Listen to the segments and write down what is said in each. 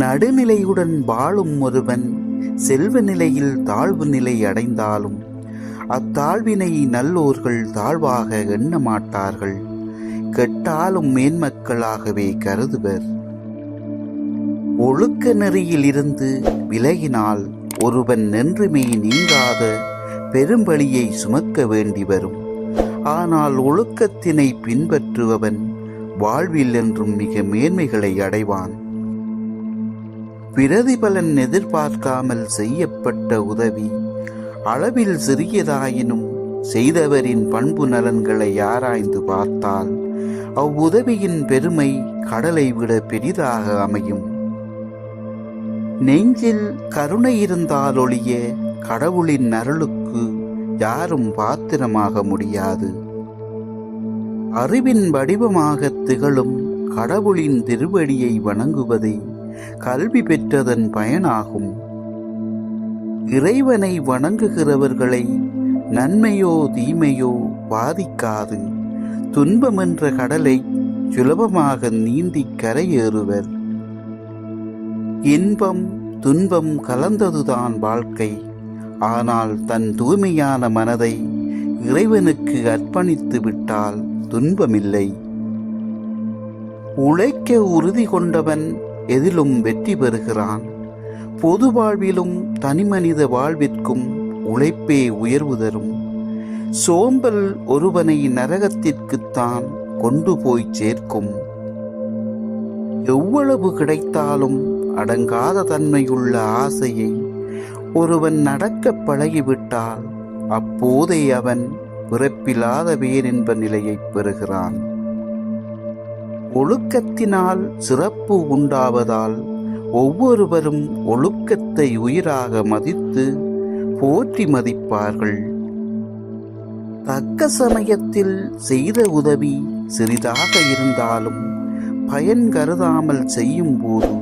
நடுநிலையுடன் வாழும் ஒருவன் செல்வ நிலையில் தாழ்வு நிலை அடைந்தாலும் அத்தாழ்வினை நல்லோர்கள் தாழ்வாக எண்ண மாட்டார்கள். கெட்டாலும் மேன்மக்களாகவே கருதுவர். ஒழுக்க நெறியில் இருந்து விலகினால் ஒருவன் நின்றுமே நீங்காத பெரும்பலியை சுமக்க வேண்டி வரும். ஆனால் ஒழுக்கத்தினை பின்பற்றுபவன் வாழ்வில் என்றும் மிக மேன்மைகளை அடைவான். பிரதிபலன் எதிர்பார்க்காமல் செய்யப்பட்ட உதவி. அளவில் சிறியதாயினும் செய்தவரின் பண்பு நலன்களை ஆராய்ந்து பார்த்தால் அவ்வுதவியின் பெருமை கடலை விட பெரிதாக அமையும். நெஞ்சில் கருணை இருந்தால் ஒழிய கடவுளின் அருளுக்கு யாரும் பாத்திரமாக முடியாது. அறிவின் வடிவமாக திகழும் கடவுளின் திருவடியை வணங்குவதை கல்வி பெற்றதன் பயனாகும். இறைவனை வணங்குகிறவர்களை நன்மையோ தீமையோ பாதிக்காது. துன்பமென்ற கடலை சுலபமாக நீந்தி கரையேறுவர். இன்பம் துன்பம் கலந்ததுதான் வாழ்க்கை. ஆனால் தன் தூய்மையான மனதை இறைவனுக்கு அர்ப்பணித்து விட்டால் துன்பமில்லை. உழைக்க உறுதி கொண்டவன் எதிலும் வெற்றி பெறுகிறான். பொது வாழ்விலும் தனிமனித வாழ்விற்கும் உழைப்பே உயர்வு தரும். சோம்பல் ஒருவனை நரகத்திற்குத்தான் கொண்டு போய் சேர்க்கும். எவ்வளவு கிடைத்தாலும் அடங்காத தன்மையுள்ள ஆசையை ஒருவன் நடக்கப் பழகிவிட்டால் அப்போதே அவன் பிறப்பில்லாத வேறென்ப நிலையைப் பெறுகிறான். ஒழுக்கத்தினால் சிறப்பு உண்டாவதால் ஒவ்வொருவரும் ஒழுக்கத்தை உயிராக மதித்து போற்றி மதிப்பார்கள். தக்க சமயத்தில் செய்த உதவி சிறிதாக இருந்தாலும் பயன் கருதாமல் செய்யும் போது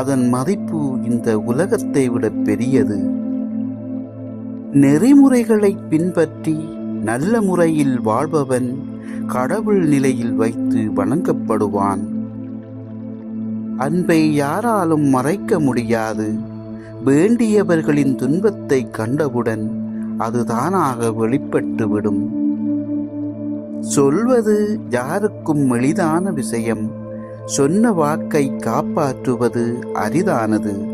அதன் மதிப்பு இந்த உலகத்தை விட பெரியது. நெறிமுறைகளை பின்பற்றி நல்ல முறையில் வாழ்பவன் கடவுள் நிலையில் வைத்து வணங்கப்படுவான். அன்பை யாராலும் மறைக்க முடியாது. வேண்டியவர்களின் துன்பத்தை கண்டவுடன் அது தானாக வெளிப்பட்டுவிடும். சொல்வது யாருக்கும் எளிதான விஷயம். சொன்ன வாக்கை காப்பாற்றுவது அரிதானது.